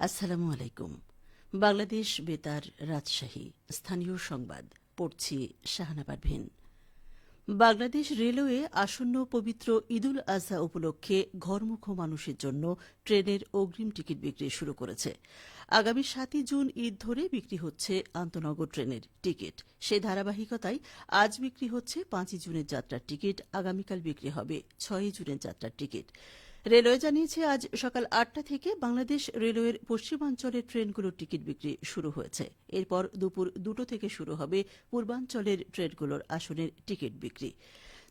আসসালামু আলাইকুম। বাংলাদেশ বেতার রাজশাহী, স্থানীয় সংবাদ, পড়ছি শাহানা পারভিন বাংলাদেশ রেলওয়ে আসন্ন পবিত্র ঈদুল আজহা উপলক্ষে ঘরমুখ মানুষের জন্য ট্রেনের অগ্রিম টিকিট বিক্রি শুরু করেছে। আগামী সাতই জুন ঈদ ধরে বিক্রি হচ্ছে আন্তনগর ট্রেনের টিকিট। সে ধারাবাহিকতায় আজ বিক্রি হচ্ছে পাঁচই জুনের যাত্রার টিকিট, আগামীকাল বিক্রি হবে ছয়ই জুনের যাত্রার টিকিট। রেলওয়ে জানিয়েছে, আজ সকাল আটটা থেকে বাংলাদেশ রেলওয়ের পশ্চিমাঞ্চলের ট্রেনগুলোর টিকিট বিক্রি শুরু হয়েছে। এরপর দুপুর দুটো থেকে শুরু হবে পূর্বাঞ্চলের ট্রেনগুলোর আসনের টিকিট বিক্রি।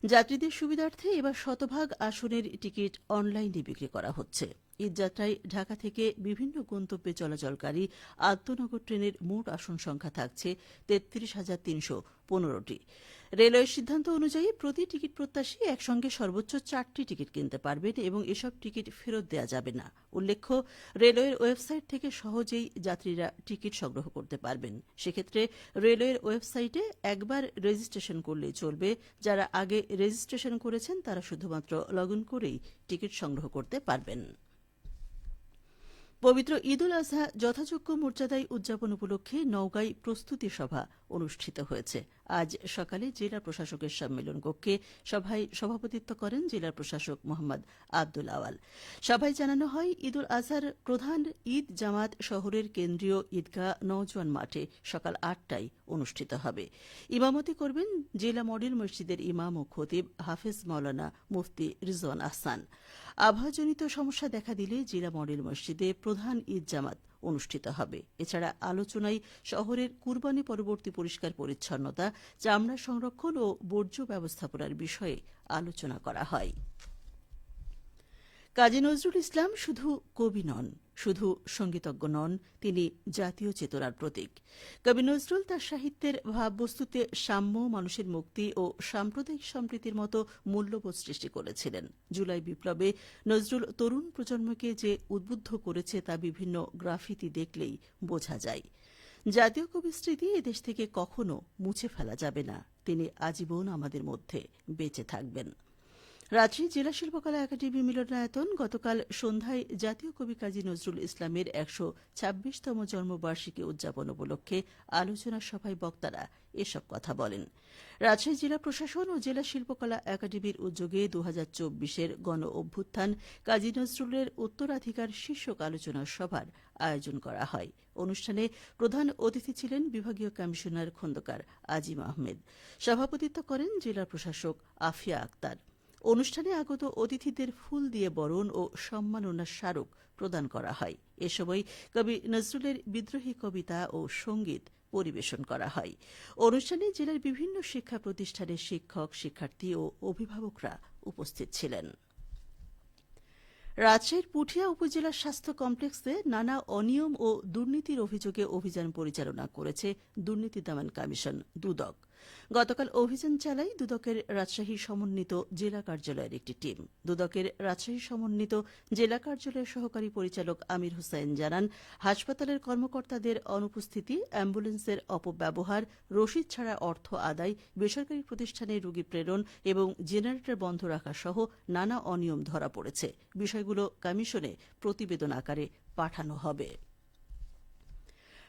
যাত্রীদের সুবিধার্থে এবার শতভাগ আসনের টিকিট অনলাইনে বিক্রি করা হচ্ছে। ঈদযাত্রায় ঢাকা থেকে বিভিন্ন গন্তব্যে চলাচলকারী আন্তনগর ট্রেনের মোট আসন সংখ্যা থাকছে তেত্রিশ হাজার তিনশো পনেরোটি। রেলওয়ের সিদ্ধান্ত অনুযায়ী প্রতি টিকিট প্রত্যাশী একসঙ্গে সর্বোচ্চ চারটি টিকিট কিনতে পারবেন এবং এসব টিকিট ফেরত দেওয়া যাবে না। উল্লেখ্য, রেলওয়ের ওয়েবসাইট থেকে সহজেই যাত্রীরা টিকিট সংগ্রহ করতে পারবেন। সেক্ষেত্রে রেলওয়ের ওয়েবসাইটে একবার রেজিস্ট্রেশন করলেই চলবে। যারা আগে রেজিস্ট্রেশন করেছেন তারা শুধুমাত্র লগ করেই টিকিট সংগ্রহ করতে পারবেন। পবিত্র ঈদুল আজহা যথাযোগ্য মর্যাদায় উদযাপন উপলক্ষে নওগাঁয় প্রস্তুতি সভা অনুষ্ঠিত হয়েছে। আজ সকালে জেলা প্রশাসকের সম্মেলন কক্ষে সভায় সভাপতিত্ব করেন জেলা প্রশাসক মোহাম্মদ আব্দুল আওয়াল। সভায় জানানো হয়, ঈদুল আজহার প্রধান ঈদ জামাত শহরের কেন্দ্রীয় ঈদগাহ নওজোয়ান মাঠে সকাল আটটায় অনুষ্ঠিত হবে। ইমামতি করবেন জেলা মডেল মসজিদের ইমাম ও খতিব হাফেজ মাওলানা মুফতি রিজওয়ান আহসান। আবহাওয়াজনিত সমস্যা দেখা দিলে জেলা মডেল মসজিদে প্রধান ঈদ জামাত অনুষ্ঠিত হবে। এছাড়া আলোচনায় শহরের কুরবানি পরবর্তী পরিষ্কার পরিচ্ছন্নতা, চামড়া সংরক্ষণ ও বর্জ্য ব্যবস্থাপনার বিষয়ে আলোচনা করা হয়। কাজী নজরুল ইসলাম শুধু কবি নন, শুধু সঙ্গীতজ্ঞ নন, তিনি জাতীয় চেতনার প্রতীক। কবি নজরুল তার সাহিত্যের ভাববস্তুতে সাম্য, মানুষের মুক্তি ও সাম্প্রদায়িক সম্প্রীতির মতো মূল্যবোধ সৃষ্টি করেছিলেন। জুলাই বিপ্লবে নজরুল তরুণ প্রজন্মকে যে উদ্বুদ্ধ করেছে তা বিভিন্ন গ্রাফিতি দেখলেই বোঝা যায়। জাতীয় কবির স্মৃতি এদেশ থেকে কখনো মুছে ফেলা যাবে না। তিনি আজীবন আমাদের মধ্যে বেঁচে থাকবেন। রাজশাহী জেলা শিল্পকলা একাডেমি মিলনায়তন গতকাল সন্ধ্যায় জাতীয় কবি কাজী নজরুল ইসলামের একশো ছাব্বিশতম জন্মবার্ষিকী উদযাপন উপলক্ষে আলোচনা সভায় বক্তারা এসব কথা বলেন। রাজশাহী জেলা প্রশাসন ও জেলা শিল্পকলা একাডেমির উদ্যোগে দু হাজার চব্বিশের গণ অভ্যুত্থান কাজী নজরুলের উত্তরাধিকার শীর্ষক আলোচনা সভার আয়োজন করা হয়। অনুষ্ঠানে প্রধান অতিথি ছিলেন বিভাগীয় কমিশনার খন্দকার আজিম আহমেদ। সভাপতিত্ব করেন জেলা প্রশাসক আফিয়া আক্তার। অনুষ্ঠানে আগত অতিথিদের ফুল দিয়ে বরণ ও সম্মাননা স্মারক প্রদান করা হয়। এ সময় কবি নজরুলের বিদ্রোহী কবিতা ও সংগীত পরিবেশন করা হয়। অনুষ্ঠানে জেলার বিভিন্ন শিক্ষা প্রতিষ্ঠানের শিক্ষক, শিক্ষার্থী ও অভিভাবকরা উপস্থিত ছিলেন। রাজশাহীর পুঠিয়া উপজেলা স্বাস্থ্য কমপ্লেক্সে নানা অনিয়ম ও দুর্নীতির অভিযোগে অভিযান পরিচালনা করেছে দুর্নীতি দমন কমিশন, দুদক। গতকাল অভিযান চালায় দুদকের রাজশাহী সমন্বিত জেলা কার্যালয়ের একটি টিম। দুদকের রাজশাহী সমন্বিত জেলা কার্যালয়ের সহকারী পরিচালক আমির হুসাইন জানান, হাসপাতালের কর্মকর্তাদের অনুপস্থিতি, অ্যাম্বুলেন্সের অপব্যবহার, রসিদ ছাড়া অর্থ আদায়, বেসরকারি প্রতিষ্ঠানে রোগী প্রেরণ এবং জেনারেটর বন্ধ রাখা সহ নানা অনিয়ম ধরা পড়েছে। বিষয়গুলো কমিশনে প্রতিবেদন আকারে পাঠানো হবে।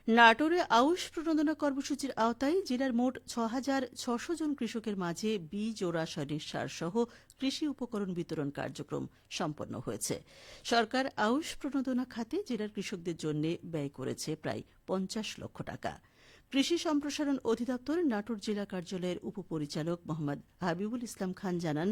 নাটোরে আউশ প্রণোদনা কর্মসূচির আওতায় জেলার মোট ছ হাজার ছশো জন কৃষকের মাঝে বীজ ও রাসায়নিক সার সহ কৃষি উপকরণ বিতরণ কার্যক্রম সম্পন্ন হয়েছে। সরকার আউশ প্রণোদনা খাতে জেলার কৃষকদের জন্য ব্যয় করেছে প্রায় পঞ্চাশ লক্ষ টাকা। কৃষি সম্প্রসারণ অধিদপ্তর নাটোর জেলা কার্যালয়ের উপপরিচালক মোহাম্মদ হাবিবুল ইসলাম খান জানান,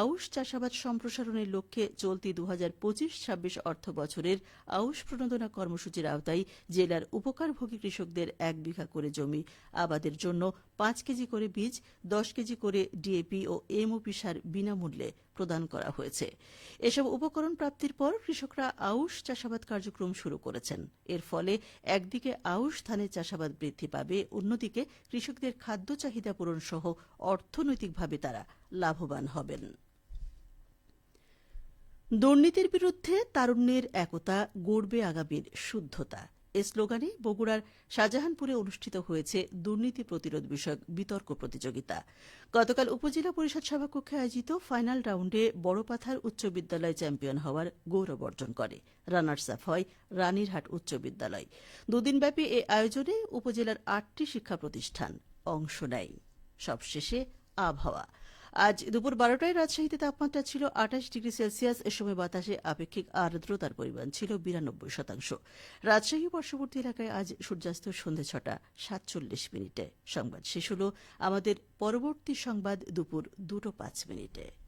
আউশ চাষাবাদ সম্প্রসারণের লক্ষ্যে চলতি দু হাজার পঁচিশ ছাব্বিশ অর্থ বছরের আউশ প্রণোদনা কর্মসূচির আওতায় জেলার উপকারভোগী কৃষকদের এক বিঘা করে জমি, আবাদের জন্য পাঁচ কেজি করে বীজ, দশ কেজি করে ডিএপি ও এমওপি সার বিনামূল্যে প্রদান করা হয়েছে। এসব উপকরণ প্রাপ্তির পর কৃষকরা আউশ চাষাবাদ কার্যক্রম শুরু করেছেন। এর ফলে একদিকে আউশ ধানের চাষাবাদ বৃদ্ধি পাবে, অন্যদিকে কৃষকদের খাদ্য চাহিদা পূরণ সহ অর্থনৈতিকভাবে তারা লাভবান হবেন। দুর্নীতির বিরুদ্ধে তারুণ্যের একতা, গড়বে আগামীর শুদ্ধতা। এ স্লোগানে বগুড়ার শাহজাহানপুরে অনুষ্ঠিত হয়েছে দুর্নীতি প্রতিরোধ বিষয়ক বিতর্ক প্রতিযোগিতা। গতকাল উপজেলা পরিষদ সভাকক্ষে আয়োজিত ফাইনাল রাউন্ডে বড়পাথার উচ্চ বিদ্যালয় চ্যাম্পিয়ন হওয়ার গৌরব অর্জন করে। রানার্স আপ হয় রানীরহাট উচ্চ বিদ্যালয়। দুদিনব্যাপী এ আয়োজনে উপজেলার আটটি শিক্ষা প্রতিষ্ঠান অংশ নেয়। সবশেষে আবহাওয়া। আজ দুপুর বারোটায় রাজশাহীতে তাপমাত্রা ছিল আঠাশ ডিগ্রি সেলসিয়াস। এ সময় বাতাসে আপেক্ষিক আর্দ্রতার পরিমাণ ছিল বিরানব্বই শতাংশ। রাজশাহী পার্শ্ববর্তী এলাকায় আজ সূর্যাস্ত সন্ধে ছটা, সাতচল্লিশ মিনিটে। সংবাদ শেষ হল আমাদের পরবর্তী সংবাদ দুপুর দুটো পাঁচ মিনিটে।